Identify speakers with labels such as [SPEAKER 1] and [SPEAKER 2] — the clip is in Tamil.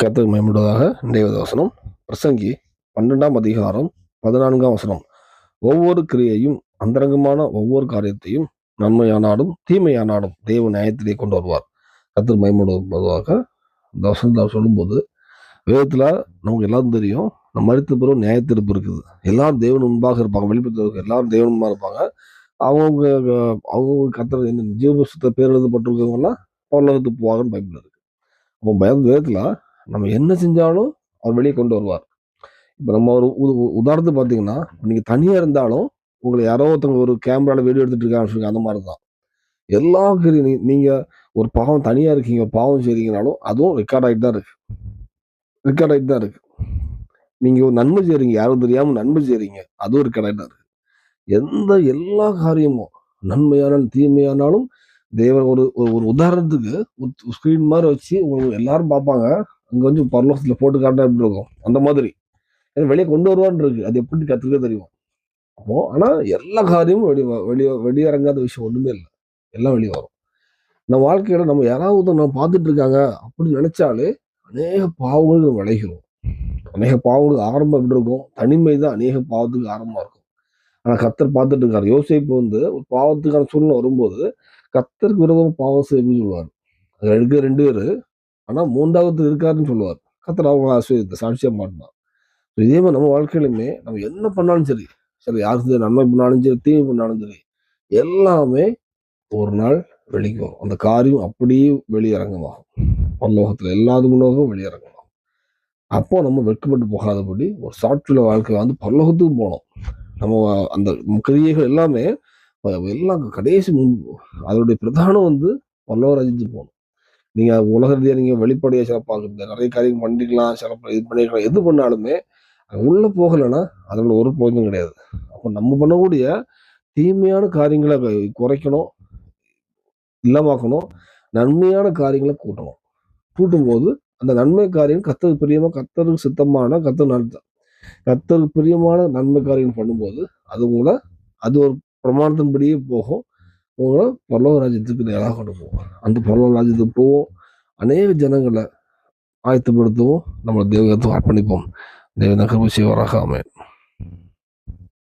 [SPEAKER 1] கத்துக்கு மேம்படுவதாக நினைவது வசனம் பிரசங்கி பன்னெண்டாம் அதிகாரம் பதினான்காம் வசனம் ஒவ்வொரு கிரியையும் அந்தரங்கமான ஒவ்வொரு காரியத்தையும் நன்மையானாலும் தீமையானாலும் தெய்வ நியாயத்திலே கொண்டு வருவார் கத்தர் மேம்படுவதாக இந்த வசனத்தில் சொல்லும்போது வேதத்தில் நமக்கு எல்லாரும் தெரியும் நம்ம மறுத்த பிறகு நியாயத்திருப்பு இருக்குது எல்லாரும் தெய்வன் முன்பாக இருப்பாங்க வெளிப்பத்திற்கு எல்லாரும் தெய்வன் முன்பாக இருப்பாங்க அவங்க அவங்க கத்துற என்ன ஜீவபுஸ்தத்தை பேர் எழுதப்பட்டிருக்கவங்கலாம் பரலோகத்துக்கு போவாங்கன்னு பைபிள் அப்போ பயந்த விதத்தில் நம்ம என்ன செஞ்சாலும் அவர் வெளியே கொண்டு வருவார் இப்போ நம்ம ஒரு உதாரணத்துக்கு பார்த்தீங்கன்னா நீங்கள் தனியாக இருந்தாலும் உங்களை யாரோ ஒருத்தவங்க ஒரு கேமராவில் வீடியோ எடுத்துகிட்டு இருக்காங்க அந்த மாதிரி தான் எல்லா நீ நீங்கள் ஒரு பாவம் தனியாக இருக்கீங்க ஒரு பாவம் செய்கிறீங்கனாலும் அதுவும் ரெக்கார்ட் ஆகிட்டு தான் இருக்குது ரெக்கார்ட் ஆகிட்டு தான் இருக்குது நீங்கள் ஒரு நன்மை செய்கிறீங்க யாரும் தெரியாமல் நன்மை செய்கிறீங்க அதுவும் ரெக்கார்ட் ஆகிட்டு தான் இருக்குது எந்த எல்லா காரியமும் நன்மையான தீமையானாலும் தேவன் ஒரு ஒரு உதாரணத்துக்கு ஒரு ஸ்க்ரீன் மாதிரி வச்சு உங்களுக்கு எல்லாரும் பார்ப்பாங்க அங்கே வந்து பரலோகத்தில் போட்டு காட்டினா எப்படி இருக்கும் அந்த மாதிரி ஏன்னா வெளியே கொண்டு வருவான்னு இருக்கு அது எப்படி கற்றுக்க தெரியும் அப்போது ஆனால் எல்லா காரியமும் வெளி வெளியே வெளியிறங்காத விஷயம் ஒன்றுமே இல்லை எல்லாம் வெளியே வரும் நம்ம வாழ்க்கையில் நம்ம யாராவது நம்ம பார்த்துட்டு இருக்காங்க அப்படின்னு நினச்சாலே அநேக பாவங்களுக்கு விளைகிறோம் அநேக பாவங்களுக்கு ஆரம்பம் எப்படி இருக்கும் தனிமை தான் அநேக பாவத்துக்கு ஆரம்பமாக இருக்கும் ஆனால் கத்தர் பார்த்துட்டு இருக்காரு யோசிப்பு வந்து ஒரு பாவத்துக்கான சூழ்நிலை வரும்போது கத்தருக்கு விரோதம் பாவம் செய்யணும்னு சொல்லுவார் அது எடுக்க ரெண்டு பேர் ஆனால் மூன்றாவது இருக்காருன்னு சொல்லுவார் கத்தர் அவங்க ஆசிரியத்தை சாட்சியாக மாட்டினார் இதே மாதிரி நம்ம வாழ்க்கையிலுமே நம்ம என்ன பண்ணாலும் சரி சரி யாரு சரி நன்மை பண்ணாலும் சரி தீமை பண்ணாலும் சரி எல்லாமே ஒரு நாள் வெளிக்கு வரும் அந்த காரியம் அப்படியே வெளியிறங்கமாகும் பல்லோகத்தில் எல்லாது முன்னோகம் வெளியிறங்கமாகும் அப்போ நம்ம வெட்கப்பட்டு போகாதபடி ஒரு சாட்சியுள்ள வாழ்க்கை வந்து பல்லோகத்துக்கு போனோம் நம்ம அந்த கிரியைகள் எல்லாமே எல்லாம் கடைசி அதனுடைய பிரதானம் வந்து வல்லவர் அழிஞ்சு போகணும் நீங்க உலக ரீதியாக நீங்க வெளிப்படையா சிறப்பாக நிறைய காரியம் பண்ணிக்கலாம் சிறப்பாக இது பண்ணிக்கலாம் எது பண்ணாலுமே உள்ள போகலைன்னா அதோட ஒரு போதும் கிடையாது அப்போ நம்ம பண்ணக்கூடிய தீமையான காரியங்களை குறைக்கணும் இல்லமாக்கணும் நன்மையான காரியங்களை கூட்டணும் கூட்டும் போது அந்த நன்மை காரியம் கத்தது பெரியமா கத்தருக்கு சித்தமான கத்த நடத்த கத்தல் பிரியமான நன்மை காரியம் பண்ணும்போது அது உங்களை அது ஒரு பிரமாணத்தின்படியே போகும் உங்களை பல்லவ ராஜ்யத்துக்கு நேராக கொண்டு போவாங்க அந்த பல்லவ ராஜ்யத்துக்கு போவோம் அநேக ஜனங்களை ஆயத்தப்படுத்துவோம் நம்மளை தேவகத்தை அர்ப்பணிப்போம் தெய்வ நகர்வு செய்வராக அமையும்